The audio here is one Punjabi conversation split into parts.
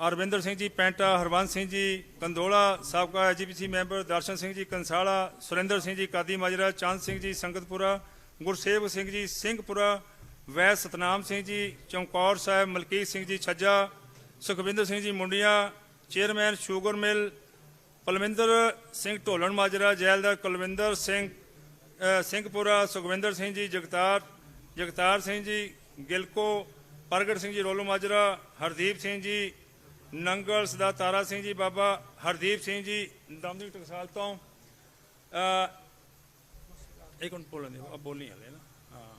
ਅਰਵਿੰਦਰ ਸਿੰਘ ਜੀ ਪੈਂਟਾ ਹਰਵੰਸ ਸਿੰਘ ਜੀ ਕੰਦੋਲਾ ਸਾਬਕਾ ਐਜੀਪੀਸੀ ਮੈਂਬਰ ਦਰਸ਼ਨ ਸਿੰਘ ਜੀ ਕੰਸਾਲਾ ਸੁਰਿੰਦਰ ਸਿੰਘ ਜੀ ਕਾਦੀ ਮਾਜਰਾ ਚੰਦ ਸਿੰਘ ਜੀ ਸੰਗਤਪੁਰਾ ਗੁਰਸੇਵ ਸਿੰਘ ਜੀ ਸਿੰਘਪੁਰਾ ਵੈ ਸਤਨਾਮ ਸਿੰਘ ਜੀ ਚੌਂਕੌਰ ਸਾਹਿਬ Malkit Singh ji Chhajja Sukhwinder Singh ji Mundian chairman sugar mill Palwinder Singh Dholan Majra ਜੈਲਦਾਰ ਕੁਲਵਿੰਦਰ ਸਿੰਘ ਸਿੰਘਪੁਰਾ ਸੁਖਵਿੰਦਰ ਸਿੰਘ ਜੀ ਜਗਤਾਰ ਜਗਤਾਰ ਸਿੰਘ ਜੀ ਗਿਲਕੋ ਪ੍ਰਗਟ ਸਿੰਘ ਜੀ ਰੋਲੂ ਮਾਜਰਾ ਹਰਦੀਪ ਸਿੰਘ ਜੀ ਨੰਗਲ ਸਦਾ ਤਾਰਾ ਸਿੰਘ ਜੀ ਬਾਬਾ ਹਰਦੀਪ ਸਿੰਘ ਜੀ ਦਮਦਮੀ ਟਕਸਾਲ ਤੋਂ ਇੱਕ ਮਿੰਟ ਬੋਲਣ ਦਿਓ ਅਬ ਬੋਲਣੀ ਹਲੇ ਨਾ ਹਾਂ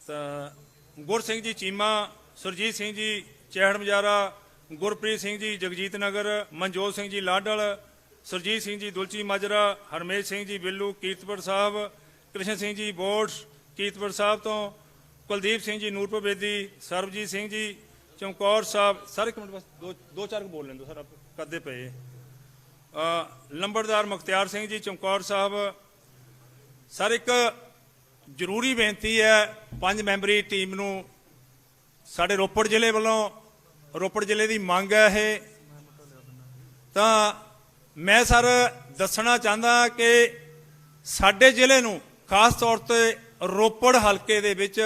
ਤਾਂ ਗੁਰ ਸਿੰਘ ਜੀ ਚੀਮਾ ਸੁਰਜੀਤ ਸਿੰਘ ਜੀ ਚਹਿੜ ਮਜਾਰਾ ਗੁਰਪ੍ਰੀਤ ਸਿੰਘ ਜੀ ਜਗਜੀਤ ਨਗਰ ਮਨਜੋਤ ਸਿੰਘ ਜੀ ਲਾਡਲ ਸੁਰਜੀਤ ਸਿੰਘ ਜੀ ਦੁਲਚੀ ਮਾਜਰਾ ਹਰਮੇਸ਼ ਸਿੰਘ ਜੀ ਬਿੱਲੂ ਕੀਰਤਪੁਰ ਸਾਹਿਬ ਕ੍ਰਿਸ਼ਨ ਸਿੰਘ ਜੀ ਬੋਟਸ ਕੀਰਤਪੁਰ ਸਾਹਿਬ ਤੋਂ ਕੁਲਦੀਪ ਸਿੰਘ ਜੀ ਨੂਰਪੁਰ ਬੇਦੀ ਸਰਬਜੀਤ ਸਿੰਘ ਜੀ ਚਮਕੌਰ ਸਾਹਿਬ ਸਰ ਇੱਕ ਮਿੰਟ ਬਸ ਦੋ ਦੋ ਚਾਰ ਕੁ ਬੋਲ ਲੈਣ ਸਰ ਆਪ ਕਰਦੇ ਪਏ। ਅ, ਲੰਬੜਦਾਰ ਮੁਖਤਿਆਰ ਸਿੰਘ ਜੀ ਚਮਕੌਰ ਸਾਹਿਬ। ਸਰ ਇੱਕ ਜ਼ਰੂਰੀ ਬੇਨਤੀ ਹੈ ਪੰਜ ਮੈਂਬਰੀ ਟੀਮ ਨੂੰ ਸਾਡੇ ਰੋਪੜ ਜ਼ਿਲ੍ਹੇ ਵੱਲੋਂ ਰੋਪੜ ਜ਼ਿਲ੍ਹੇ ਦੀ ਮੰਗ ਹੈ ਇਹ। ਤਾਂ ਮੈਂ ਸਰ ਦੱਸਣਾ ਚਾਹੁੰਦਾ ਕਿ ਸਾਡੇ ਜ਼ਿਲ੍ਹੇ ਨੂੰ ਖਾਸ ਤੌਰ ਤੇ ਰੋਪੜ ਹਲਕੇ ਦੇ ਵਿੱਚ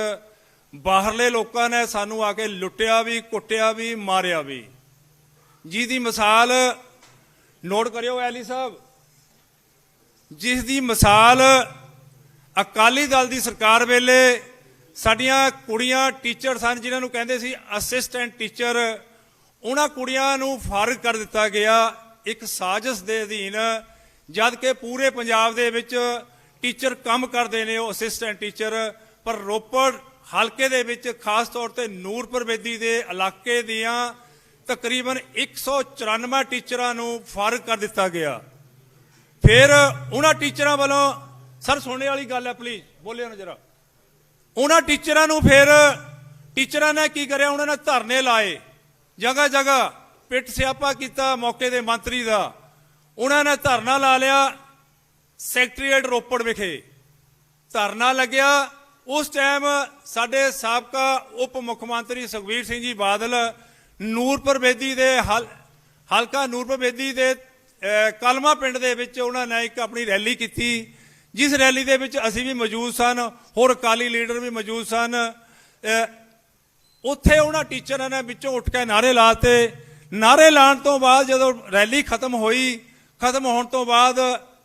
ਬਾਹਰਲੇ ਲੋਕਾਂ ਨੇ ਸਾਨੂੰ ਆ ਕੇ ਲੁੱਟਿਆ ਵੀ, ਕੁੱਟਿਆ ਵੀ, ਮਾਰਿਆ ਵੀ। ਜਿਹਦੀ ਮਿਸਾਲ, ਨੋਟ ਕਰਿਓ ਐਲੀ ਸਾਹਿਬ ਜਿਸ ਦੀ ਮਿਸਾਲ ਅਕਾਲੀ ਦਲ ਦੀ ਸਰਕਾਰ ਵੇਲੇ ਸਾਡੀਆਂ ਕੁੜੀਆਂ ਟੀਚਰ ਸਨ, ਜਿਨ੍ਹਾਂ ਨੂੰ ਕਹਿੰਦੇ ਸੀ ਅਸਿਸਟੈਂਟ ਟੀਚਰ, ਉਹਨਾਂ ਕੁੜੀਆਂ ਨੂੰ ਫਾਰਗ ਕਰ ਦਿੱਤਾ ਗਿਆ ਇੱਕ ਸਾਜ਼ਿਸ਼ ਦੇ ਅਧੀਨ, ਜਦ ਕਿ ਪੂਰੇ ਪੰਜਾਬ ਦੇ ਵਿੱਚ ਟੀਚਰ ਕੰਮ ਕਰਦੇ ਨੇ ਉਹ ਅਸਿਸਟੈਂਟ ਟੀਚਰ, ਪਰ ਰੋਪੜ ਹਲਕੇ ਦੇ ਵਿੱਚ ਖਾਸ ਤੌਰ ਤੇ ਨੂਰਪੁਰ ਬੇਦੀ ਦੇ ਇਲਾਕੇ ਦੀਆਂ ਤਕਰੀਬਨ 194 ਟੀਚਰਾਂ ਨੂੰ ਫਾਰਗ ਕਰ ਦਿੱਤਾ ਗਿਆ। ਫਿਰ ਉਹਨਾਂ ਟੀਚਰਾਂ ਵੱਲੋਂ, ਸਰ, ਸੁਣਨੇ ਵਾਲੀ ਗੱਲ ਹੈ ਪਲੀਜ਼ ਬੋਲਿਓ ਨਾ ਜਰਾ। ਉਹਨਾਂ ਟੀਚਰਾਂ ਨੂੰ ਫਿਰ ਟੀਚਰਾਂ ਨੇ ਕੀ ਕਰਿਆ? ਉਹਨਾਂ ਨੇ ਧਰਨੇ ਲਾਏ। ਜਗ੍ਹਾ ਜਗ੍ਹਾ ਪਿੱਟ ਸਿਆਪਾ ਕੀਤਾ ਮੌਕੇ ਦੇ ਮੰਤਰੀ ਦਾ। ਉਹਨਾਂ ਨੇ ਧਰਨਾ ਲਾ ਲਿਆ ਸੈਕਟਰੀਏਟ ਰੋਪੜ ਵਿਖੇ। ਧਰਨਾ ਲੱਗਿਆ। ਉਸ ਟਾਈਮ ਸਾਡੇ ਸਾਬਕਾ ਉਪ ਮੁੱਖ ਮੰਤਰੀ ਸੁਖਬੀਰ ਸਿੰਘ ਜੀ ਬਾਦਲ ਨੂਰਪੁਰ ਬੇਦੀ ਦੇ ਹਲ- ਹਲਕਾ ਨੂਰਪੁਰ ਬੇਦੀ ਦੇ ਅਹ, ਕਲਮਾ ਪਿੰਡ ਦੇ ਵਿੱਚ ਉਹਨਾਂ ਨੇ ਇੱਕ ਆਪਣੀ ਰੈਲੀ ਕੀਤੀ ਜਿਸ ਰੈਲੀ ਦੇ ਵਿੱਚ ਅਸੀਂ ਵੀ ਮੌਜੂਦ ਸਨ ਹੋਰ ਅਕਾਲੀ ਲੀਡਰ ਵੀ ਮੌਜੂਦ ਸਨ ਉੱਥੇ ਉਹਨਾਂ ਟੀਚਰਾਂ ਨੇ ਵਿੱਚੋਂ ਉੱਠ ਕੇ ਨਾਰੇ ਲਾਤੇ ਨਾਰੇ ਲਾਉਣ ਤੋਂ ਬਾਅਦ ਜਦੋਂ ਰੈਲੀ ਖਤਮ ਹੋਈ ਖਤਮ ਹੋਣ ਤੋਂ ਬਾਅਦ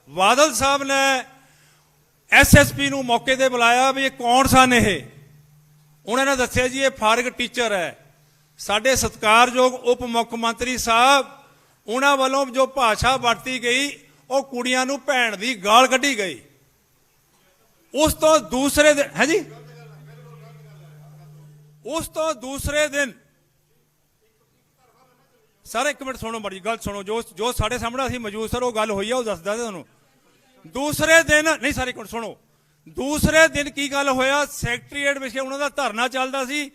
ਬਾਦਲ ਸਾਹਿਬ ਨੇ ਐਸਐਸਪੀ ਨੂੰ ਮੌਕੇ ਤੇ ਬੁਲਾਇਆ ਵੀ ਇਹ ਕੌਣ ਸਨ ਇਹ? ਉਹਨਾਂ ਨੇ ਦੱਸਿਆ ਜੀ ਇਹ ਫਾਰਗ ਟੀਚਰ ਹੈ। ਸਾਡੇ ਸਤਿਕਾਰਯੋਗ ਉਪ ਮੁੱਖ ਮੰਤਰੀ ਸਾਹਿਬ, ਉਹਨਾਂ ਵੱਲੋਂ ਜੋ ਭਾਸ਼ਾ ਵਰਤੀ ਗਈ, ਉਹ ਕੁੜੀਆਂ ਨੂੰ ਭੈਣ ਦੀ ਗਾਲ ਕੱਢੀ ਗਈ। ਉਸ ਤੋਂ ਦੂਸਰੇ ਦਿਨ, ਹੈ ਜੀ? ਉਸ ਤੋਂ ਦੂਸਰੇ ਦਿਨ, ਸਰ ਇੱਕ ਮਿੰਟ ਸੁਣੋ ਮੜੀ ਗੱਲ ਸੁਣੋ, ਜੋ ਜੋ ਸਾਡੇ ਸਾਹਮਣੇ ਅਸੀਂ ਮੌਜੂਦ, ਸਰ, ਉਹ ਗੱਲ ਹੋਈ ਆ, ਉਹ ਦੱਸਦਾ ਤੁਹਾਨੂੰ। ਦੂਸਰੇ ਦਿਨ, ਨਹੀਂ ਸਾਰੇ ਕੋਲ ਸੁਣੋ। ਦੂਸਰੇ ਦਿਨ ਕੀ ਗੱਲ ਹੋਇਆ? ਸੈਕਟਰੀਏਟ ਵਿਖੇ ਉਹਨਾਂ ਦਾ ਧਰਨਾ ਚੱਲਦਾ ਸੀ।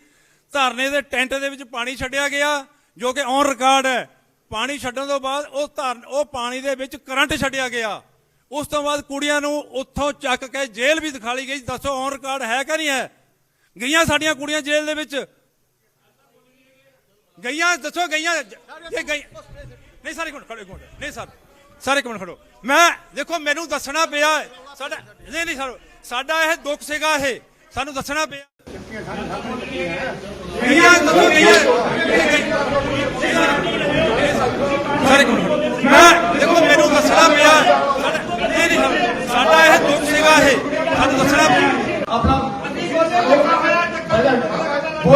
ਧਰਨੇ ਦੇ ਟੈਂਟ ਦੇ ਵਿੱਚ ਪਾਣੀ ਛੱਡਿਆ ਗਿਆ, ਜੋ ਕਿ ਔਨ ਰਿਕਾਰਡ ਹੈ। ਪਾਣੀ ਛੱਡਣ ਤੋਂ ਬਾਅਦ ਉਹ ਧਰਨ ਉਹ ਪਾਣੀ ਦੇ ਵਿੱਚ ਕਰੰਟ ਛੱਡਿਆ ਗਿਆ। ਉਸ ਤੋਂ ਬਾਅਦ ਕੁੜੀਆਂ ਨੂੰ ਉੱਥੋਂ ਚੱਕ ਕੇ ਜੇਲ੍ਹ ਵੀ ਦਿਖਾਲੀ ਗਈ। ਦੱਸੋ ਔਨ ਰਿਕਾਰਡ ਹੈ ਕਿ ਨਹੀਂ ਹੈ? ਗਈਆਂ ਸਾਡੀਆਂ ਕੁੜੀਆਂ ਜੇਲ੍ਹ ਦੇ ਵਿੱਚ? ਗਈਆਂ, ਦੱਸੋ ਗਈਆਂ? ਇਹ ਗਈ ਨਹੀਂ, ਸਾਰੇ ਕੋਲ ਨਹੀਂ, ਸਰ। ਸਾਰੇ ਇੱਕ ਖੜੋ ਮੈਂ, ਦੇਖੋ, ਮੈਨੂੰ ਦੱਸਣਾ ਪਿਆ, ਸਾਡਾ ਨਹੀਂ ਨਹੀਂ, ਸਰ, ਸਾਡਾ ਇਹ ਦੁੱਖ ਸੀਗਾ ਇਹ। ਸਾਨੂੰ ਦੱਸਣਾ ਪਿਆ। ਸਾਰੇ ਇੱਕ ਖੜੋ ਮੈਂ, ਦੇਖੋ, ਮੈਨੂੰ ਦੱਸਣਾ ਪਿਆ। ਸਾਡਾ ਨਹੀਂ ਨਹੀਂ ਸਾਡਾ ਇਹ ਦੁੱਖ ਸੀਗਾ ਇਹ। ਸਾਨੂੰ ਦੱਸਣਾ ਪਿਆ।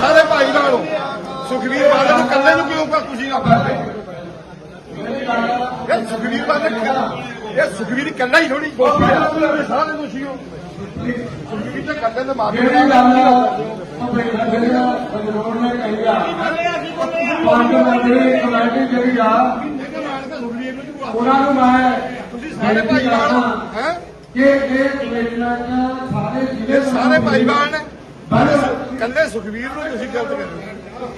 ਸਾਰੇ ਭਾਈ ਨਾਲੋਂ। ਸੁਖਵੀਰ ਬਾਦਲ ਨੂੰ ਕੱਲੇ ਨੂੰ ਕਿਉਂ ਤੁਸੀਂ ਨਾ ਇਹ ਸੁਖਵੀਰ ਬਾਦਲ ਇਹ ਸੁਖਵੀਰ ਇਕੱਲਾ ਹੀ ਥੋੜੀ ਸਾਰੇ ਦੋਸ਼ੀ ਹੋ। ਸੁਖਵੀਰ ਤੇ ਕੱਲੇ ਦੇ ਮਾਫੀ ਜਿਹੜੀ ਗੱਲ ਉਹ ਬੇਟਾ ਜਿਹੜਾ ਰੋਡ ਨੇ ਕਹੀ ਆ। ਪੰਜ ਮੰਤਰੀ ਕਮੇਟੀ ਜਿਹੜੀ ਆ ਉਹਨਾਂ ਨੂੰ ਮੈਂ ਤੁਸੀਂ ਸਾਰੇ ਭਾਈ ਨਾਲ ਹੈ ਕਿ ਇਹ ਕਮੇਟੀਆਂ ਚ ਸਾਰੇ ਜ਼ਿਲ੍ਹੇ ਇਹ ਸਾਰੇ ਭਾਈਵਾਨ ਕੱਲੇ ਸੁਖਵੀਰ ਨੂੰ ਤੁਸੀਂ ਗਲਤ ਕਰ ਰਹੇ ਹੋ।